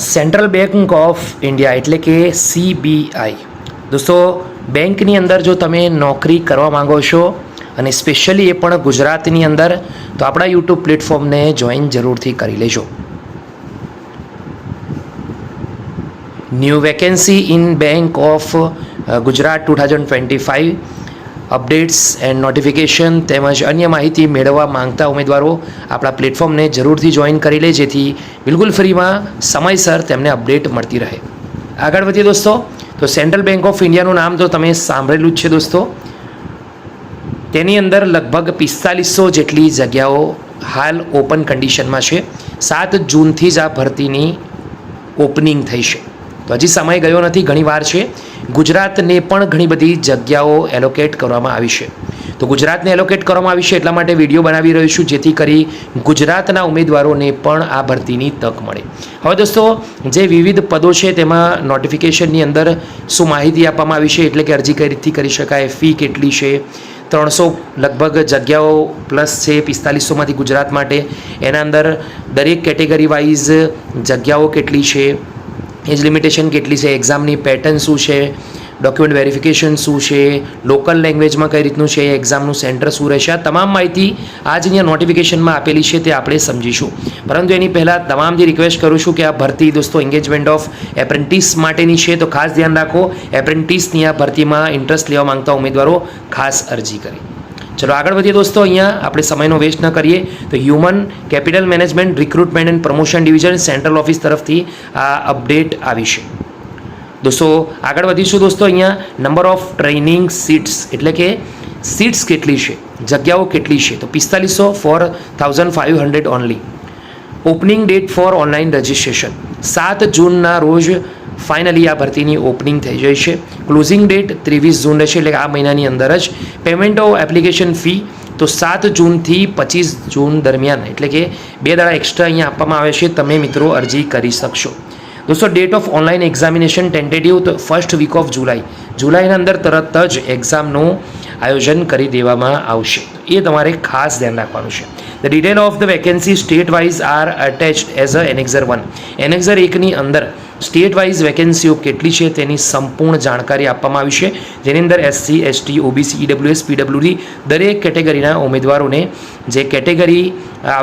Central bank of India એટલે કે CBI દોસ્તો, બેંકની અંદર જો તમે નોકરી કરવા માંગો છો, અને સ્પેશિયલી એ પણ ગુજરાતની અંદર, તો આપણા યુટ્યુબ પ્લેટફોર્મને જોઈન જરૂરથી કરી લેજો. New vacancy in bank of Gujarat two thousand twenty five updates and notification તેમજ અન્ય માહિતી મેળવવા માંગતા ઉમેદવારો આપણા પ્લેટફોર્મને જરૂરથી જોઈન કરી લે, જેથી બિલકુલ ફ્રીમાં સમયસર તેમને અપડેટ મળતી રહે. આગળ વધીએ દોસ્તો, તો સેન્ટ્રલ બેંક ઓફ ઇન્ડિયાનું નામ તો તમે સાંભળેલું જ છે દોસ્તો. તેની અંદર લગભગ પિસ્તાલીસો જેટલી જગ્યાઓ હાલ ઓપન કન્ડિશનમાં છે. સાત જૂનથી જ આ ભરતીની ઓપનિંગ થઈ છે. તો હજી સમય ગયો નથી ઘણીવાર છે. ગુજરાતને પણ ઘણી બધી જગ્યાઓ એલોકેટ કરવામાં આવી છે. તો ગુજરાતને એલોકેટ કરવામાં આવી છે એટલા માટે વીડિયો બનાવી રહ્યો છું, જેથી કરી ગુજરાતના ઉમેદવારોને પણ આ ભરતીની તક મળે. હવે દોસ્તો, જે વિવિધ પદો છે તેમાં નોટિફિકેશનની અંદર શું માહિતી આપવામાં આવી છે, એટલે કે અરજી કઈ રીતથી કરી શકાય, ફી કેટલી છે, ત્રણસો લગભગ જગ્યાઓ પ્લસ છે પિસ્તાલીસોમાંથી ગુજરાત માટે. એના અંદર દરેક કેટેગરી વાઇઝ જગ્યાઓ કેટલી છે એજ લિમિટેશન કેટલી છે? એક્ઝામની પેટર્ન શું છે? ડોક્યુમેન્ટ વેરિફિકેશન શું છે? લોકલ લેંગ્વેજમાં કઈ રીતનું છે? એક્ઝામનું સેન્ટર શું રહેશે? આ તમામ માહિતી આજ અહીંયા નોટિફિકેશનમાં આપેલી છે તે આપણે સમજીશું. પરંતુ એની પહેલાં તમામથી રિક્વેસ્ટ કરું છું કે આ ભરતી દોસ્તો એન્ગેજમેન્ટ ઓફ એપ્રેન્ટિસ માટેની છે, તો ખાસ ધ્યાન રાખો. એપ્રેન્ટિસની આ ભરતીમાં ઇન્ટરેસ્ટ લેવા માંગતા ઉમેદવારો ખાસ અરજી કરી. ચલો આગળ વધીએ દોસ્તો, અહીંયા આપણે સમયનો વેસ્ટ ન કરીએ. તો human capital management recruitment and promotion division central office તરફથી આ અપડેટ આવી છે. દોસ્તો, આગળ વધીશું દોસ્તો, અહીંયા નંબર ઓફ ટ્રેનિંગ સીટ્સ એટલે કે સીટ્સ કેટલી છે, જગ્યાઓ કેટલી છે. તો પિસ્તાલીસો four thousand five hundred only opening date for online registration સાત જૂનના રોજ ફાઇનલી આ ભરતીની ઓપનિંગ થઈ જાય છે. ક્લોઝિંગ ડેટ ત્રેવીસ જૂન રહેશે એટલે આ મહિનાની અંદર જ. પેમેન્ટ ઓફ એપ્લિકેશન ફી તો સાત જૂનથી પચીસ જૂન દરમિયાન એટલે કે બે દાડા એક્સ્ટ્રા અહીંયા આપવામાં આવે છે. તમે મિત્રો અરજી કરી શકશો. દોસ્તો date of online examination tentative તો ફર્સ્ટ વીક ઓફ જુલાઈ જુલાઈના અંદર તરત જ એક્ઝામનું આયોજન કરી દેવામાં આવશે. એ તમારે ખાસ ધ્યાન રાખવાનું છે. The detail of the vacancy state wise are attach as a annexure one annexure એકની અંદર સ્ટેટ વાઇઝ વેકેન્સીઓ કેટલી છે તેની સંપૂર્ણ જાણકારી આપવામાં આવી છે. જેની અંદર SC ST OBC EWS PWD દરેક કેટેગરીના ઉમેદવારોને જે કેટેગરી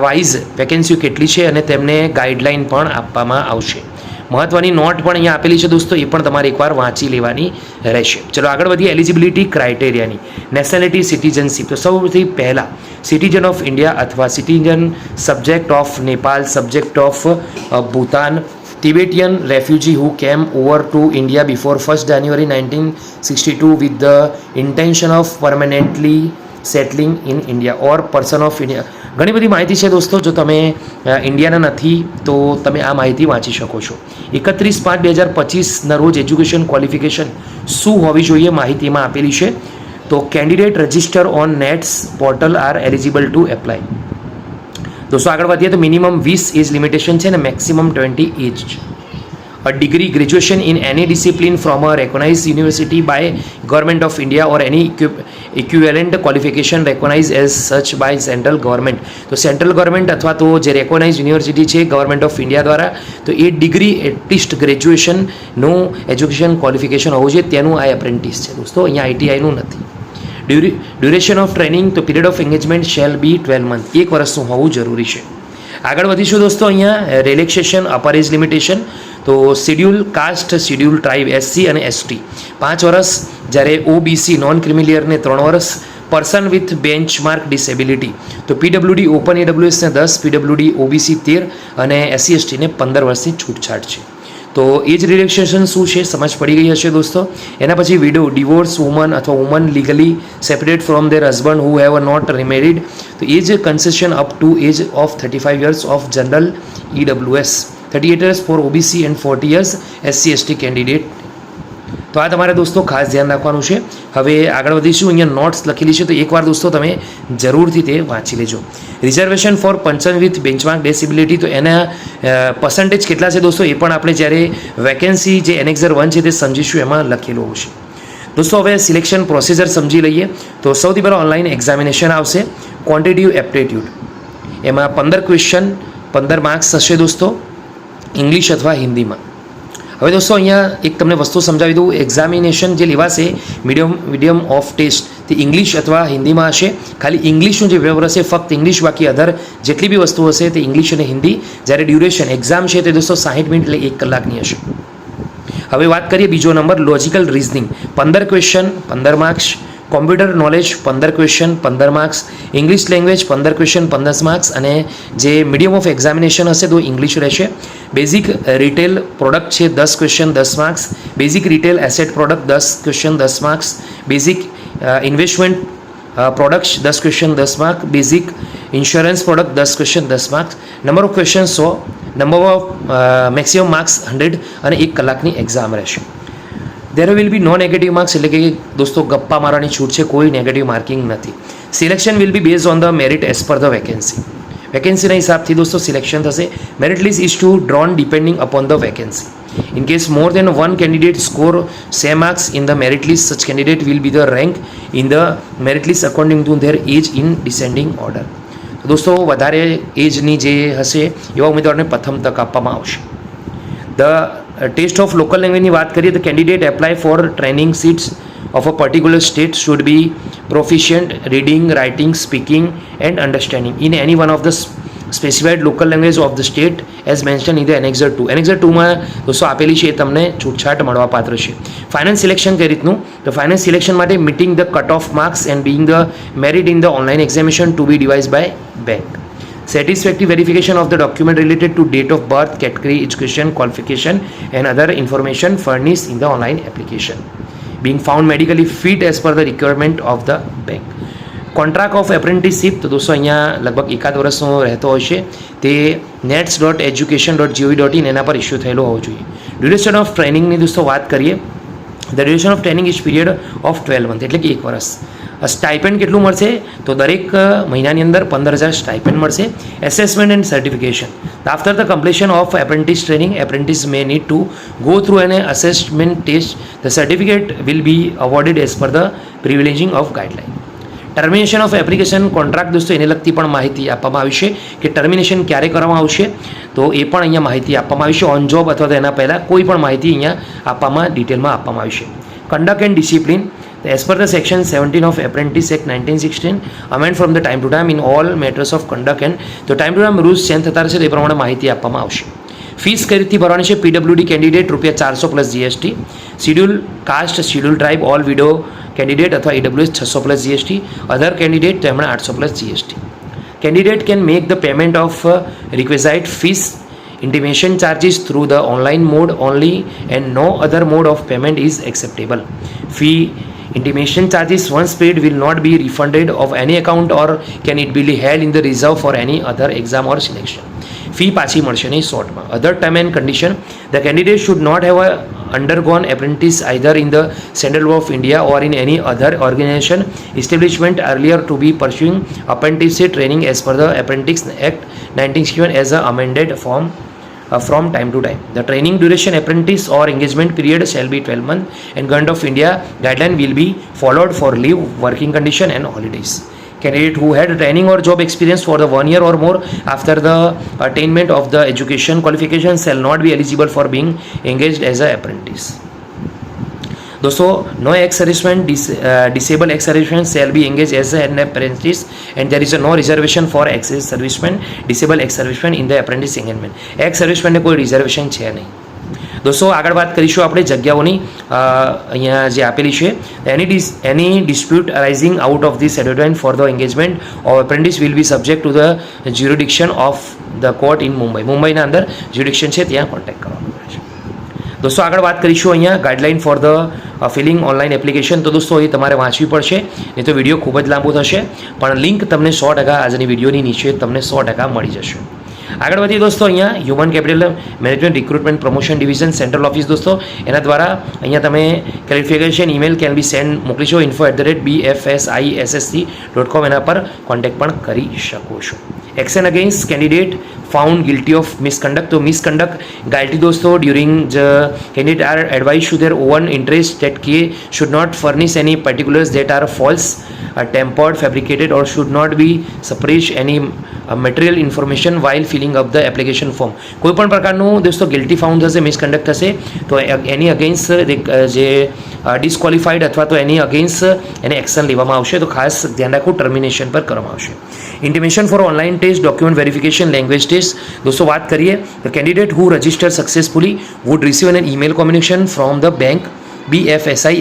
વાઇઝ વેકેન્સીઓ કેટલી છે અને તેમને ગાઈડલાઇન પણ આપવામાં આવશે. મહત્વની નોટ પણ અહીંયા આપેલી છે દોસ્તો, એ પણ તમારે એકવાર વાંચી લેવાની રહેશે. ચલો આગળ વધીએ એલિજિબિલિટી ક્રાઇટેરિયાની નેશનાલિટી સિટીઝનશીપ તો સૌથી પહેલાં સિટીઝન ઓફ ઇન્ડિયા અથવા citizen subject of Nepal subject of Bhutan Tibetan refugee who came over to India before 1st January 1962 with the intention of permanently settling in India or person of India ઘણી બધી માહિતી છે દોસ્તો, જો તમે ઇન્ડિયાના નથી, તો તમે આ માહિતી વાંચી શકો છો. એકત્રીસ પાંચ બે હજાર પચીસના રોજ એજ્યુકેશન ક્વોલિફિકેશન શું હોવી જોઈએ માહિતીમાં આપેલી છે? તો candidate register on NATS portal are eligible to apply દોસ્તો, આગળ વધીએ તો મિનિમમ વીસ એજ લિમિટેશન છે ને મેક્સિમમ ટ્વેન્ટી એજ છે. Degree graduation in any discipline from a recognise university by government of India or any any qualification equivalent as recognized by central government તો central government અથવા તો જે recognise university છે government of India દ્વારા, તો એ degree at least ગ્રેજ્યુએશનનું education qualification હોવું જોઈએ. તેનું આ એપ્રેન્ટિસ છે. દોસ્તો, અહીંયા આઈટીઆઈનું નથી. ડ્યુરેશન ઓફ ટ્રેનિંગ તો period of engagement shall be twelve month. એક વર્ષનું હોવું જરૂરી છે. આગળ વધીશું દોસ્તો, અહીંયા રિલેક્સેશન અપર એજ લિમિટેશન તો schedule caste schedule tribe SC અને એસટી પાંચ વર્ષ જ્યારે ઓબીસી નોન ક્રિમિલિયરને ત્રણ વર્ષ પર્સન વિથ બેન્ચમાર્ક ડિસેબિલિટી તો પીડબ્લ્યુડી ઓપન એડબ્લ્યુએસને દસ પીડબ્લ્યુડી ઓબીસી તેર અને એસસી એસટીને પંદર વર્ષની છૂટછાટ છે. તો એજ રિલેક્સેશન શું છે? સમજ પડી ગઈ હશે દોસ્તો? એના પછી વિડો ડિવોર્સ વુમન અથવા woman legally separate from their husband who have not remarried તો age concession up to age of thirty five years of general EWS thirty eight years for OBC and forty years SC ST candidate તો આ તમારે દોસ્તો ખાસ ધ્યાન રાખવાનું છે. હવે આગળ વધીશું, અહીંયા નોટ્સ લખેલી છે, તો એકવાર દોસ્તો તમે જરૂરથી તે વાંચી લેજો. Reservation for person with benchmark disability તો એના પર્સન્ટેજ કેટલા છે દોસ્તો? એ પણ આપણે જ્યારે વેકેન્સી જે એનેક્ઝર વન છે તે સમજીશું, એમાં લખેલું હશે. દોસ્તો હવે સિલેક્શન પ્રોસીજર સમજી લઈએ. તો સૌથી પહેલાં ઓનલાઈન એક્ઝામિનેશન આવશે. ક્વોન્ટિટિવ એપ્ટિટ્યૂડ એમાં પંદર ક્વેશ્ચન પંદર માર્ક્સ હશે દોસ્તો. ઇંગ્લિશ અથવા હિન્દીમાં. હવે દોસ્તો અહીંયા એક તમને વસ્તુ સમજાવી દઉં. એક્ઝામિનેશન જે લેવાશે મીડિયમ મીડિયમ ઓફ ટેસ્ટ તે ઇંગ્લિશ અથવા હિન્દીમાં હશે. ખાલી ઇંગ્લિશનું જે પેપર હશે, ફક્ત ઇંગ્લિશ બાકી અધર જેટલી બી વસ્તુ હશે, તે ઇંગ્લિશ અને હિન્દી. જ્યારે ડ્યુરેશન એક્ઝામ છે, તે દોસ્તો સાહીઠ મિનિટ એટલે એક કલાકની હશે. હવે વાત કરીએ બીજો નંબર લોજિકલ રિઝનિંગ પંદર ક્વેશ્ચન પંદર માર્ક્સ કોમ્પ્યુટર નોલેજ પંદર ક્વેશ્ચન પંદર માર્ક્સ ઇંગ્લિશ લેંગ્વેજ પંદર ક્વેશ્ચન પંદર માર્ક્સ અને જે મીડિયમ ઓફ એક્ઝામિનેશન હશે તો ઇંગ્લિશ રહેશે. બેઝિક રિટેલ પ્રોડક્ટ છે દસ ક્વેશ્ચન દસ marks basic retail asset product દસ ક્વેશ્ચન દસ માર્ક્સ બેઝિક ઇન્વેસ્ટમેન્ટ પ્રોડક્ટ્સ દસ ક્વેશ્ચન દસ માર્ક બેઝિક ઇન્સ્યોરન્સ પ્રોડક્ટ દસ ક્વેશ્ચન દસ marks number of question so. Number of maximum marks hundred અને એક કલાકની એક્ઝામ રહેશે. There will be no negative marks એટલે કે દોસ્તો ગપ્પા મારવાની છૂટ છે, કોઈ નેગેટિવ માર્કિંગ નથી. Selection will be base on the merit as per the vacancy વેકેન્સીના હિસાબથી દોસ્તો સિલેક્શન થશે. Merit list is to drawn depending upon the vacancy in case more than one candidate score same marks in the merit list such candidate will be the rank in the merit list according to their age in descending order દોસ્તો વધારે એજની જે હશે, એવા ઉમેદવારને પ્રથમ તક આપવામાં આવશે. ધ ટેસ્ટ ઓફ લોકલ લેંગ્વેજની વાત કરીએ તો candidate apply for training seats of a particular state should be proficient reading writing speaking and understanding in any one of the specified local language of the state as mention in the annexure two annexure ટુમાં દોસ્તો આપેલી છે એ તમને છૂટછાટ મળવાપાત્ર છે. Finance selection કઈ રીતનું? તો ફાઇનાન્સ સિલેક્શન માટે meeting the cut off marks and being the merit in the online examination to be devise by bank satisfactory verification of the document related to date of birth, category, education, qualification, and other information furnished in the online application. Being found medically fit as per the requirement of the bank. Contract of apprenticeship તો દોસ્તો અહીંયા લગભગ એકાદ વર્ષનો રહેતો હોય છે તે NATS dot education dot G O V dot in એના પર ઇસ્યુ થયેલો હોવો જોઈએ ડ્યુરેશન ઓફ ટ્રેનિંગની દોસ્તો વાત કરીએ the duration of training is period of twelve month એટલે કે એક વર્ષ સ્ટાઇપેન્ડ કેટલું મળશે? તો દરેક મહિનાની અંદર પંદર હજાર સ્ટાઇપેન્ડ મળશે. Assessment and certification after the completion of apprentice training apprentice may need to go through an assessment test the certificate will be awarded as per the prevailing of guideline termination of application contract દોસ્તો, એને લગતી પણ માહિતી આપવામાં આવી છે કે termination ક્યારે કરવામાં આવશે. તો એ પણ અહીંયા માહિતી આપવામાં આવી ઓન જોબ અથવા તો એના પહેલાં કોઈ પણ માહિતી અહીંયા આપવામાં ડિટેલમાં આપવામાં આવી છે. And and discipline as per the section 17 of apprentice act 1916 amend from the time to time in all matters of conduct and તો time to time rules change થતા રહેશે તે પ્રમાણે માહિતી આપવામાં આવશે ફીસ કઈ રીતથી ભરવાની છે પીડબ્લ્યુડી કેન્ડિડેટ રૂપિયા ચારસો plus GST schedule caste schedule tribe all widow candidate અથવા ઈડબ્લ્યુએસ છસો પ્લસ જીએસટી અધર કેન્ડિડેટ તેમણે આઠસો plus GST candidate can make the payment of requisite fees intimation charges through the online mode only and no other mode of payment is acceptable fee intimation charges once paid will not be refunded of any account or can it be held in the reserve for any other exam or selection fee પાછી મળશે નહીં શોર્ટમાં other term and condition the candidate should not have undergone apprentice either in the Central Board of India or in any other organization establishment earlier to be pursuing apprenticeship training as per the Apprentice Act 1961 as a amended form uh, from time to time. The training duration apprentice or engagement period shall be 12 months and Government of India guideline will be followed for leave, working condition and holidays. Candidate who had training or job experience for the one year or more after the attainment of the education qualification shall not be eligible for being engaged as an apprentice. दोस्तों no ex-serviceman dis, uh, disabled ex-serviceman shall be engaged as an apprentice and there is a no reservation for ex-serviceman disabled ex-serviceman in the apprentice engagement ex-serviceman ને કોઈ reservation છે નહીં દોસ્તો આગળ વાત કરીશું આપણે જગ્યાઓની અ, અહીંયા જે આપેલી છે એની dis any dispute arising out of this advertise for the engagement of apprentice will be subject to the jurisdiction of the court in Mumbai મુંબઈના અંદર જ્યુરિડિક્શન છે ત્યાં કોન્ટેક્ટ કરવાનું રહે છે દોસ્તો, આગળ વાત કરીશું અહીંયા guideline for the filling online application તો દોસ્તો, એ તમારે વાંચવી પડશે, નહીં તો વીડિયો ખૂબ જ લાંબો થશે, પણ લિંક તમને સો ટકા આજની વિડીયોની નીચે તમને સો ટકા મળી જશે. આગળ વધીએ દોસ્તો, અહીંયા human capital management recruitment promotion division central office દોસ્તો, એના દ્વારા અહીંયા તમે clarification email can be send મોકલી છો info at the rate B F S I S S C dot com એના પર કોન્ટેક્ટ પણ કરી શકો છો. Action against candidate found guilty of misconduct તો મિસકન્ડક્ટ ગાલ્ટી દોસ્તો during candidate are advise to their own interest that કે not furnish any particulars that are false, uh, tempered, fabricated, or should not be suppressed any material information while filling up the application form કોઈ પણ પ્રકારનું, દોસ્તો guilty found થશે મિસકન્ડક્ટ થશે, તો એની against જે ડિસ્કવોલિફાઈડ અથવા તો એની અગેન્સ્ટ એને એક્શન લેવામાં આવશે. તો ખાસ ધ્યાન રાખવું ટર્મિનેશન પર કરવામાં આવશે. Intimation for online test document verification language test દોસ્તો, વાત કરીએ, તો candidate who register successfully would receive an email communication from the bank BFSI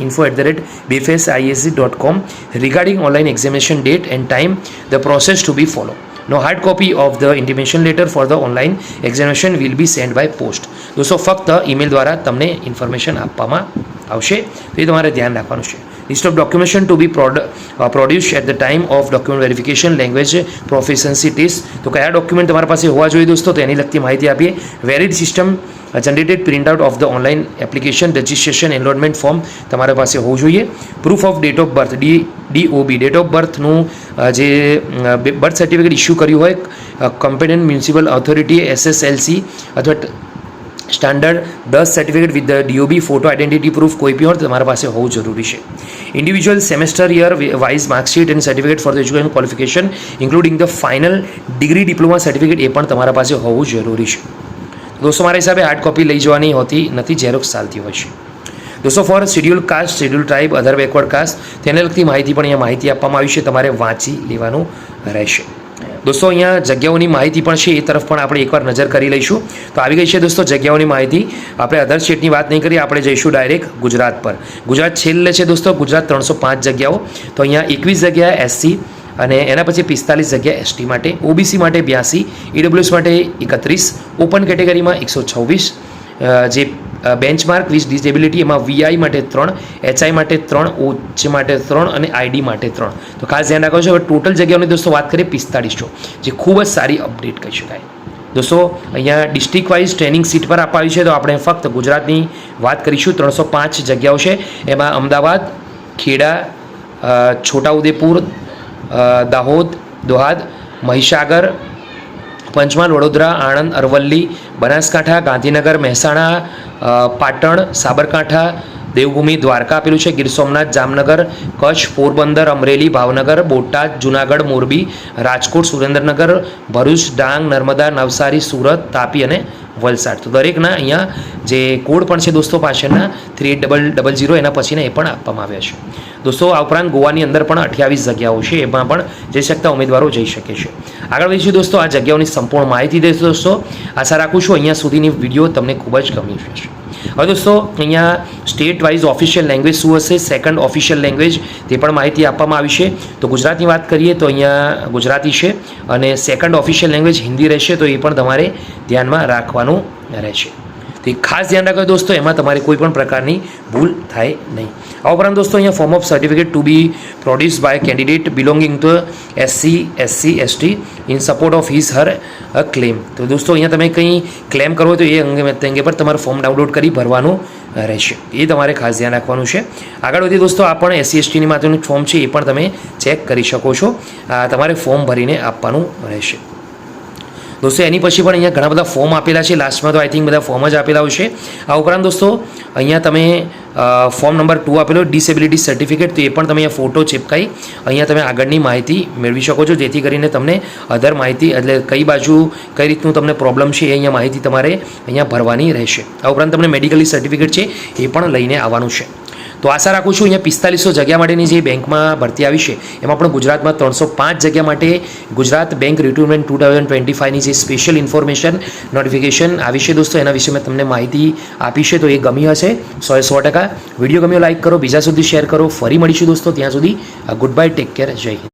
info at the rate bfsisc.com regarding online examination date and time the process to be followed no hard copy of the intimation letter for the online examination will be sent by post દોસ્તો ફક્ત email દ્વારા તમને information આપવામાં આવશે તો એ તમારે ધ્યાન રાખવાનું છે list of documentation to be produce at the time of document verification language proficiency test તો કયા ડોક્યુમેન્ટ તમારા પાસે હોવા જોઈએ દોસ્તો તો એની લગતી માહિતી આપીએ વેરિડ system generated print out of the online application registration enrolment form તમારા પાસે હોવું જોઈએ. Proof of date of birth D DOB date of બર્થનું જે બર્થ સર્ટિફિકેટ ઇસ્યુ કર્યું હોય કમ્પેટન્ટ મ્યુનિસિપલ ઓથોરિટી એસએસએલસી અથવા સ્ટાન્ડર્ડ દસ certificate with the DOB photo identity proof કોઈ પણ તમારા પાસે હોવું જરૂરી છે. Individual semester year wise marksheet and certificate for the education qualification including the final degree diploma certificate એ પણ તમારા પાસે હોવું જરૂરી છે. દોસ્તો, મારા હિસાબે હાર્ડ કોપી લઈ જવાની હોતી નથી ઝેરોક્સ ચાલતી હોય છે. દોસ્તો for schedule caste schedule tribe other backward caste તેને લગતી માહિતી પણ અહીંયા માહિતી આપવામાં આવી છે, તમારે વાંચી લેવાનું રહેશે. દોસ્તો, અહીંયા જગ્યાઓની માહિતી પણ છે, એ તરફ પણ આપણે એકવાર નજર કરી લઈશું. તો આવી ગઈ છે દોસ્તો જગ્યાઓની માહિતી. આપણે અધર સ્ટેટની વાત નહીં કરીએ, આપણે જઈશું ડાયરેક્ટ ગુજરાત પર. ગુજરાત છેલ્લે છે દોસ્તો, ગુજરાત ત્રણસો પાંચ જગ્યાઓ. તો અહીંયા એકવીસ જગ્યા એસસી અને એના પછી પિસ્તાલીસ જગ્યા એસટી માટે ઓબીસી માટે બ્યાસી ઈડબ્લ્યુએસ માટે એકત્રીસ ઓપન કેટેગરીમાં એકસો છવ્વીસ જે બેન્ચમાર્ક વિથ ડિસેબિલિટી એમાં વીઆઈ માટે ત્રણ એચઆઈ માટે ત્રણ ઓચ માટે ત્રણ અને આઈડી માટે ત્રણ. તો ખાસ ધ્યાન રાખો છો, હવે ટોટલ જગ્યાઓની દોસ્તો વાત કરીએ પિસ્તાળીસો જે ખૂબ જ સારી અપડેટ કહી શકાય. દોસ્તો, અહીંયા ડિસ્ટ્રિક્ટ વાઇઝ ટ્રેનિંગ સીટ પર અપાવી છે, તો આપણે ફક્ત ગુજરાતની વાત કરીશું. ત્રણસો પાંચ જગ્યાઓ છે. એમાં અમદાવાદ, ખેડા છોટાઉદેપુર દાહોદ, દોહાદ, મહીસાગર, પંચમહાલ, વડોદરા, આણંદ, અરવલ્લી, બનાસકાંઠા, ગાંધીનગર, મહેસાણા પાટણ, સાબરકાંઠા, દેવભૂમિ, દ્વારકા આપેલું છે, ગીર સોમનાથ, જામનગર, કચ્છ, પોરબંદર, અમરેલી, ભાવનગર, બોટાદ, જુનાગઢ, મોરબી, રાજકોટ, સુરેન્દ્રનગર, ભરૂચ, ડાંગ, નર્મદા, નવસારી, સુરત, તાપી અને વલસાડ. તો દરેકના અહીંયા જે કોડ પણ છે દોસ્તો પાછળના three eight double double zero એના પછીના એ પણ આપવામાં આવ્યા છે. દોસ્તો, આ ઉપરાંત ગોવાની અંદર પણ અઠ્યાવીસ જગ્યાઓ છે, એમાં પણ જઈ શકતા ઉમેદવારો જઈ શકે છે. આગળ વધીશું દોસ્તો, આ જગ્યાઓની સંપૂર્ણ માહિતી દઈશું દોસ્તો. આશા રાખું છું અહીંયા સુધીની વીડિયો તમને ખૂબ જ ગમી હશે. હવે દોસ્તો, અહીંયા સ્ટેટ વાઇઝ ઓફિશિયલ લેંગ્વેજ શું હશે? સેકન્ડ ઓફિશિયલ લેંગ્વેજ તે પણ માહિતી આપવામાં આવી છે. તો ગુજરાતની વાત કરીએ તો અહીંયા ગુજરાતી છે અને સેકન્ડ ઓફિશિયલ લેંગ્વેજ હિન્દી રહેશે, તો એ પણ તમારે ધ્યાનમાં રાખવાનું રહેશે. તો ખાસ ધ્યાન રાખો દોસ્તો, એમાં તમારે કોઈ પણ પ્રકારની ભૂલ થાય નહીં. આ ઉપરાંત દોસ્તો, અહીંયા form of certificate to be produce by candidate belonging to SC SC ST in support of his her a claim તો દોસ્તો, અહીંયા તમે કંઈ ક્લેમ કરો તો એ અંગે અંગે પર તમારે ફોર્મ ડાઉનલોડ કરી ભરવાનું રહેશે. એ તમારે ખાસ ધ્યાન રાખવાનું છે. આગળ વધી દોસ્તો, આ પણ એસસી એસટીની માટેનું ફોર્મ છે, એ પણ તમે ચેક કરી શકો છો. તમારે ફોર્મ ભરીને આપવાનું રહેશે. દોસ્તો એની પછી પણ અહીંયા ઘણા બધા ફોર્મ આપેલા છે. લાસ્ટમાં તો આઈ થિંક બધા ફોર્મ જ આપેલા હશે આ ઉપરાંત દોસ્તો, અહીંયા તમે ફોર્મ નંબર ટુ આપેલો ડિસેબિલિટી સર્ટિફિકેટ તો એ પણ તમે અહીંયા ફોટો ચિપકાઈ અહીંયા તમે આગળની માહિતી મેળવી શકો છો. જેથી કરીને તમને અધર માહિતી, એટલે કઈ બાજુ કઈ રીતનું તમને પ્રોબ્લેમ છે એ અહીંયા માહિતી તમારે અહીંયા ભરવાની રહેશે. આ ઉપરાંત તમને મેડિકલી સર્ટિફિકેટ છે એ પણ લઈને આવવાનું છે. તો આશા રાખું છું અહીંયા પિસ્તાલીસો જગ્યા માટેની જે બેંકમાં ભરતી આવી છે, એમાં પણ ગુજરાતમાં ત્રણસો પાંચ જગ્યા માટે Gujarat bank recruitment two thousand twenty ફાઇવની જે સ્પેશિયલ ઇન્ફોર્મેશન નોટિફિકેશન આવી છે દોસ્તો, એના વિશે મેં તમને માહિતી આપી છે, તો એ ગમી હશે સો સો ટકા. વીડિયો ગમ્યો લાઇક કરો, બીજા સુધી શેર કરો. ફરી મળીશું દોસ્તો, ત્યાં સુધી good bye take care Jai Hind.